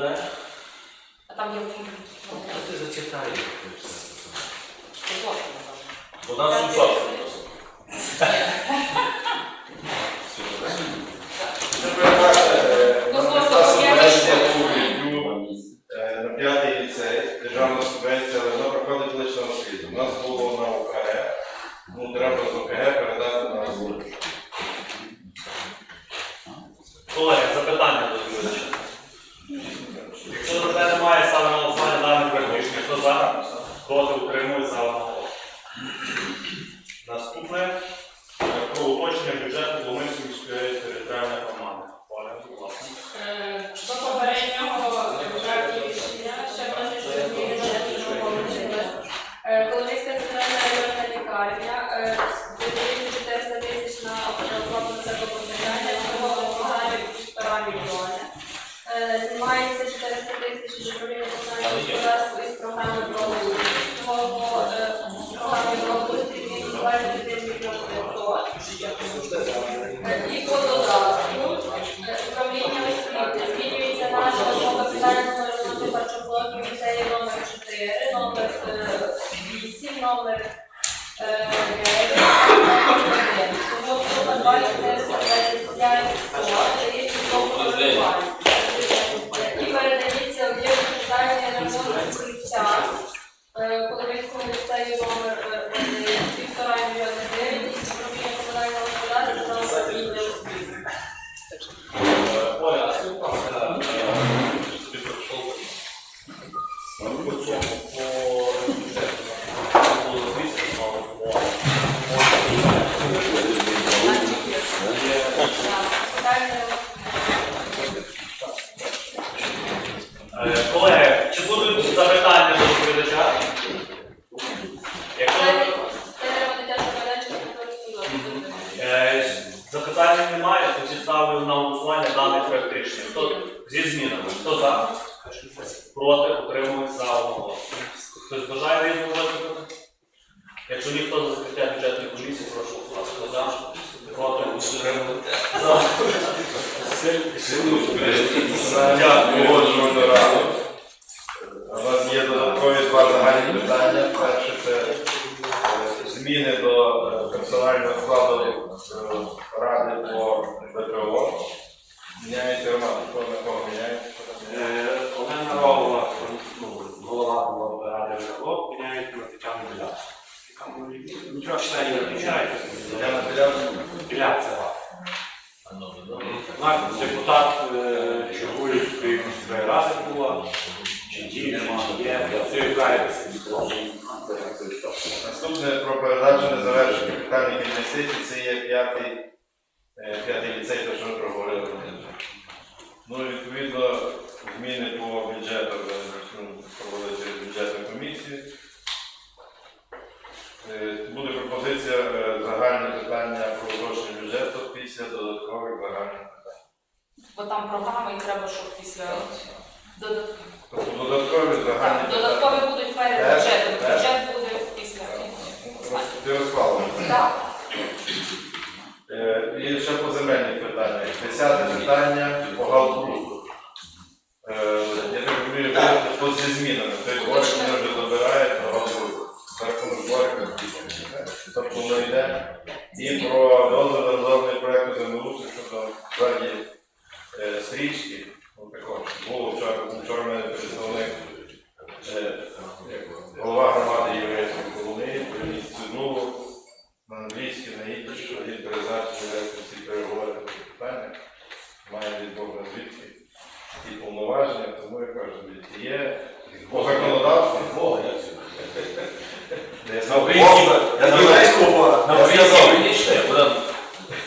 відповідає? А там є фільм. Ти нас 700. Е, На п'ятий ліцей, державна субвенція, але вона проходить лише освіту. У нас було на ОКГ, ну треба з ОКГ передати на освіту. Колеги, запитання до відповідача. Якщо запитань немає, ставимо на голосування даних проект рішення. Хто за? Проти утримує Колеги, чи будуть запитання до доповідача? Якщо е, запитань немає, тоді ставлю на голосування даний проект рішення. Хто зі змінами? Хто за? Проти, утримують за одного. Хтось бажає виступити? Якщо ніхто за закриття бюджетної комісії, прошу. Хто за? Проти, утримують. У нас є додаткові два загальні питання. Перше це е, зміни до е, персонального складу е, ради по БПО. Міняється Роман, хто на кого міняється? Е, Олена Рогова, ну, голова ради ВКО, міняють на Тетяну Біляк. Нічого членів не міняється. Я на Біляк. Біляк це ва. Наш депутат е, Чоргуївської міської ради була, чи ті нема, є, працює кайф. Наступне про передачу незавершених капітальних інвестицій. Це є п'ятий, е, п'ятий ліцей, те, що ми проговорили. Ну, відповідно, зміни по бюджету проводили через бюджетну комісію. Е, Буде пропозиція е, загальне питання про уточнення бюджету після додаткових загальних питань. Бо там програма і треба, щоб після Тобто додаткові загальні Так, додаткові будуть перед бюджетом. Бюджет буде після. Ти. Так. Е, І ще по земельних питаннях. Десяте питання по галку. Е, Я так розумію, тут зі змінами. Той дворик вони вже добирають на галку. За рахунок дворика. Тобто воно йде. І про дозвіл на розроблений проєкту землеустрою щодо е, стрічки. На що ці переговори по питання, має від Бога звідки ті повноваження, тому я кажу, є по законодавству Бога. На українській- Я на єврейського На українській сказав. приніс Богдан?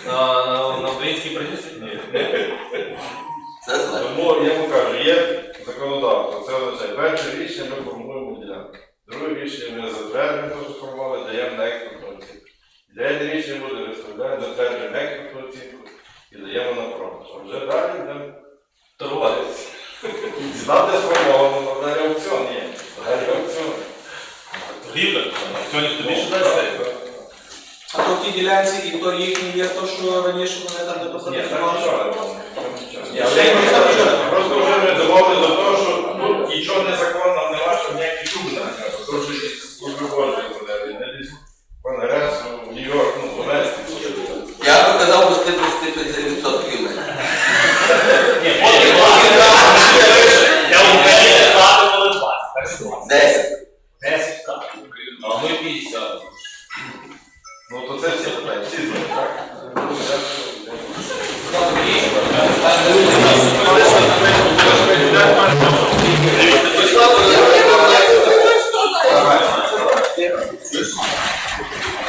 На, на, на українській приніс? Ні. Тому я йому кажу, є законодавство, це означає, перше рішення ми формуємо ділянку. Друге рішення ми тій ділянці, і то їхні є то, що раніше вони там не посадили. Просто вже ми доводили до того, що тут нічого незаконно нема, що ніякі чуби на не. terre de.